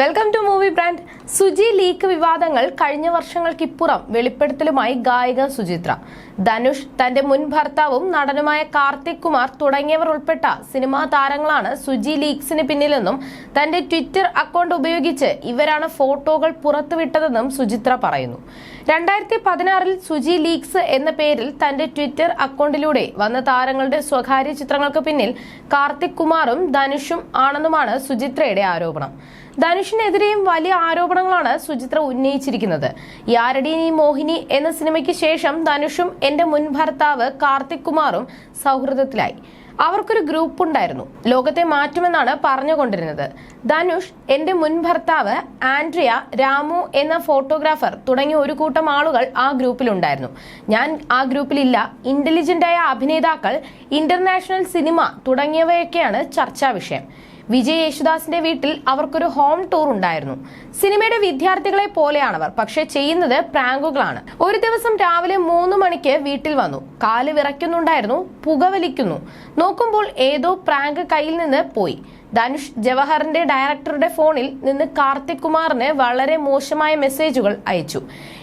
Welcome to movie brand Suji leak വിവാദങ്ങൾ കഴിഞ്ഞ വർഷങ്ങൾക്കിപ്പുറം വെളിപ്പെടുത്തലുമായി ഗായിക സുചിത്ര. ധനുഷ് തന്റെ മുൻ ഭർത്താവും നടനുമായ കാർത്തിക് കുമാർ തുടങ്ങിയവർ ഉൾപ്പെട്ട സിനിമാ താരങ്ങളാണ് സുജി ലീക്സിന് പിന്നിലെന്നും തന്റെ ട്വിറ്റർ അക്കൗണ്ട് ഉപയോഗിച്ച് ഇവരാണ് ഫോട്ടോകൾ പുറത്തുവിട്ടതെന്നും സുചിത്ര പറയുന്നു. രണ്ടായിരത്തി പതിനാറിൽ സുജി ലീക്സ് എന്ന പേരിൽ തന്റെ ട്വിറ്റർ അക്കൗണ്ടിലൂടെ വന്ന താരങ്ങളുടെ സ്വകാര്യ ചിത്രങ്ങൾക്ക് പിന്നിൽ കാർത്തിക് കുമാറും ധനുഷും ആണെന്നുമാണ് സുചിത്രയുടെ ആരോപണം. ധനുഷിനെതിരെയും വലിയ ആരോപണങ്ങളാണ് സുചിത്ര ഉന്നയിച്ചിരിക്കുന്നത്. യാരടി നീ മോഹിനി എന്ന സിനിമയ്ക്ക് ശേഷം ധനുഷും എന്റെ മുൻ ഭർത്താവ് കാർത്തിക് കുമാറും സൗഹൃദത്തിലായി. അവർക്കൊരു ഗ്രൂപ്പ് ഉണ്ടായിരുന്നു. ലോകത്തെ മാറ്റുമെന്നാണ് പറഞ്ഞുകൊണ്ടിരുന്നത്. ധനുഷ് എന്റെ മുൻ ഭർത്താവ് ആൻഡ്രിയ രാമു എന്ന ഫോട്ടോഗ്രാഫർ തുടങ്ങിയ ഒരു കൂട്ടം ആളുകൾ ആ ഗ്രൂപ്പിലുണ്ടായിരുന്നു. ഞാൻ ആ ഗ്രൂപ്പിലില്ല. ഇന്റലിജന്റായ അഭിനേതാക്കൾ ഇന്റർനാഷണൽ സിനിമ തുടങ്ങിയവയൊക്കെയാണ് ചർച്ചാ വിഷയം. വിജയ് യേശുദാസിന്റെ വീട്ടിൽ അവർക്കൊരു ഹോം ടൂർ ഉണ്ടായിരുന്നു. സിനിമയുടെ വിദ്യാർത്ഥികളെ പോലെയാണവർ പക്ഷെ ചെയ്യുന്നത് പ്രാങ്കുകളാണ്. ഒരു ദിവസം രാവിലെ മൂന്ന് മണിക്ക് വീട്ടിൽ വന്നു. കാൽ വിറയ്ക്കുന്നുണ്ടായിരുന്നു പുകവലിക്കുന്നു നോക്കുമ്പോൾ ഏതോ പ്രാങ്ക് കയ്യിൽ നിന്ന് പോയി. ധനുഷ് ജവഹറിന്റെ ഡയറക്ടറുടെ ഫോണിൽ നിന്ന് കാർത്തിക് കുമാറിന് വളരെ മോശമായ മെസ്സേജുകൾ അയച്ചു.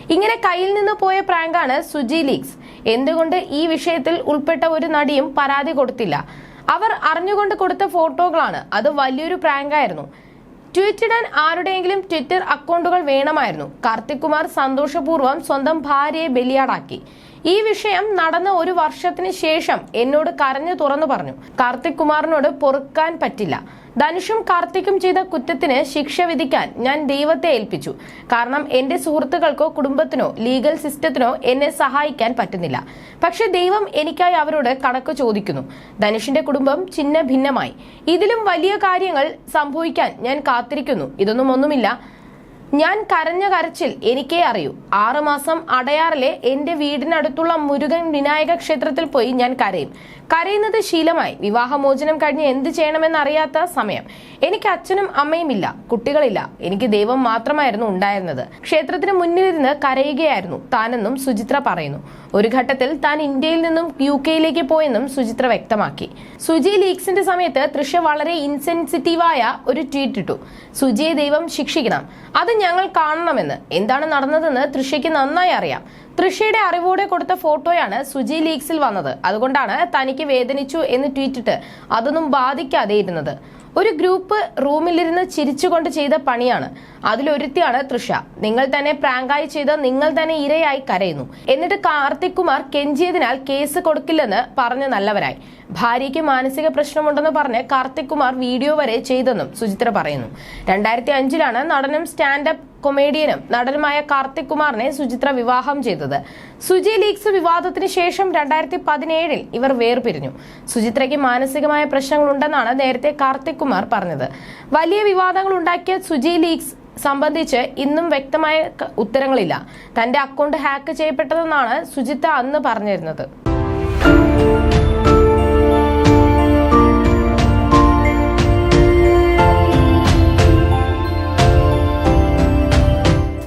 ഇങ്ങനെ കയ്യിൽ നിന്ന് പോയ പ്രാങ്കാണ് സുജി ലീഗ്സ്. എന്തുകൊണ്ട് ഈ വിഷയത്തിൽ ഉൾപ്പെട്ട ഒരു നടിയും പരാതി കൊടുത്തില്ല? അവർ അറിഞ്ഞുകൊണ്ട് കൊടുത്ത ഫോട്ടോകളാണ്. അത് വലിയൊരു പ്രാങ്കായിരുന്നു ട്വീറ്റ് ഇടാൻ ആരുടെയെങ്കിലും ട്വിറ്റർ അക്കൗണ്ടുകൾ വേണമായിരുന്നു. കാർത്തിക് കുമാർ സന്തോഷപൂർവം സ്വന്തം ഭാര്യയെ ബലിയാടാക്കി. ഈ വിഷയം നടന്ന ഒരു വർഷത്തിന് ശേഷം എന്നോട് കരഞ്ഞു തുറന്നു പറഞ്ഞു. കാർത്തിക് കുമാറിനോട് പൊറുക്കാൻ പറ്റില്ല. ധനുഷും കാർത്തിക്കും ചെയ്ത കുറ്റത്തിന് ശിക്ഷ വിധിക്കാൻ ഞാൻ ദൈവത്തെ ഏൽപ്പിച്ചു. കാരണം എന്റെ സുഹൃത്തുക്കൾക്കോ കുടുംബത്തിനോ ലീഗൽ സിസ്റ്റത്തിനോ എന്നെ സഹായിക്കാൻ പറ്റുന്നില്ല. പക്ഷെ ദൈവം എനിക്കായി അവരോട് കണക്ക് ചോദിക്കുന്നു. ധനുഷിന്റെ കുടുംബം ചിന്ന ഭിന്നമായി ഇതിലും വലിയ കാര്യങ്ങൾ സംഭവിക്കാൻ ഞാൻ കാത്തിരിക്കുന്നു. ഇതൊന്നും ഒന്നുമില്ല. ഞാൻ കരഞ്ഞ കരച്ചിൽ എനിക്കേ അറിയൂ. ആറുമാസം അടയാറിലെ എന്റെ വീടിനടുത്തുള്ള മുരുകൻ വിനായക ക്ഷേത്രത്തിൽ പോയി ഞാൻ കരയും. കരയുന്നത് ശീലമായി. വിവാഹമോചനം കഴിഞ്ഞ് എന്ത് ചെയ്യണമെന്ന് അറിയാത്ത സമയം. എനിക്ക് അച്ഛനും അമ്മയും ഇല്ല കുട്ടികളില്ല. എനിക്ക് ദൈവം മാത്രമായിരുന്നു ഉണ്ടായിരുന്നത്. ക്ഷേത്രത്തിന് മുന്നിലിരുന്ന് കരയുകയായിരുന്നു. താനെന്നും സുചിത്ര പറയുന്നു. ഒരു ഘട്ടത്തിൽ താൻ ഇന്ത്യയിൽ നിന്നും യു കെയിലേക്ക് പോയെന്നും സുചിത്ര വ്യക്തമാക്കി. സുജി ലീക്സിന്റെ സമയത്ത് തൃഷ വളരെ ഇൻസെൻസിറ്റീവായ ഒരു ട്വീറ്റ് ഇട്ടു. സുജിയെ ദൈവം ശിക്ഷിക്കണം. അത് ഞങ്ങൾ കാണണമെന്ന്. എന്താണ് നടന്നതെന്ന് തൃഷയ്ക്ക് നന്നായി അറിയാം. തൃഷയുടെ അറിവോടെ കൊടുത്ത ഫോട്ടോയാണ് സുജി ലീഗ്സിൽ വന്നത്. അതുകൊണ്ടാണ് തനിക്ക് വേദനിച്ചു എന്ന് ട്വീറ്റിട്ട് അതൊന്നും ബാധിക്കാതെ ഇരുന്നത് ഒരു ഗ്രൂപ്പ് റൂമിലിരുന്ന് ചിരിച്ചുകൊണ്ട് ചെയ്ത പണിയാണ്. അതിലൊരുത്തിയാണ് തൃഷ. നിങ്ങൾ തന്നെ പ്രാങ്കായി ചെയ്ത് നിങ്ങൾ തന്നെ ഇരയായി കരയുന്നു. എന്നിട്ട് കാർത്തിക് കുമാർ കെഞ്ചിയതിനാൽ കേസ് കൊടുക്കില്ലെന്ന് പറഞ്ഞ് നല്ലവരായി. ഭാര്യയ്ക്ക് മാനസിക പ്രശ്നമുണ്ടെന്ന് പറഞ്ഞ് കാർത്തിക് കുമാർ വീഡിയോ വരെ ചെയ്തെന്നും സുചിത്ര പറയുന്നു. രണ്ടായിരത്തി അഞ്ചിലാണ് നടനും സ്റ്റാൻഡപ്പ് കൊമേഡിയനും നടനുമായ കാർത്തിക് കുമാറിനെ സുചിത്ര വിവാഹം ചെയ്തത്. സുജി ലീഗ്സ് വിവാദത്തിന് ശേഷം രണ്ടായിരത്തി പതിനേഴിൽ ഇവർ വേർപിരിഞ്ഞു. സുചിത്രയ്ക്ക് മാനസികമായ പ്രശ്നങ്ങളുണ്ടെന്നാണ് നേരത്തെ കാർത്തിക് കുമാർ പറഞ്ഞത്. വലിയ വിവാദങ്ങൾ ഉണ്ടാക്കിയ സുജി ലീഗ്സ് സംബന്ധിച്ച് ഇന്നും വ്യക്തമായ ഉത്തരങ്ങളില്ല. തന്റെ അക്കൗണ്ട് ഹാക്ക് ചെയ്യപ്പെട്ടതെന്നാണ് സുജിത്ത അന്ന് പറഞ്ഞിരുന്നത്.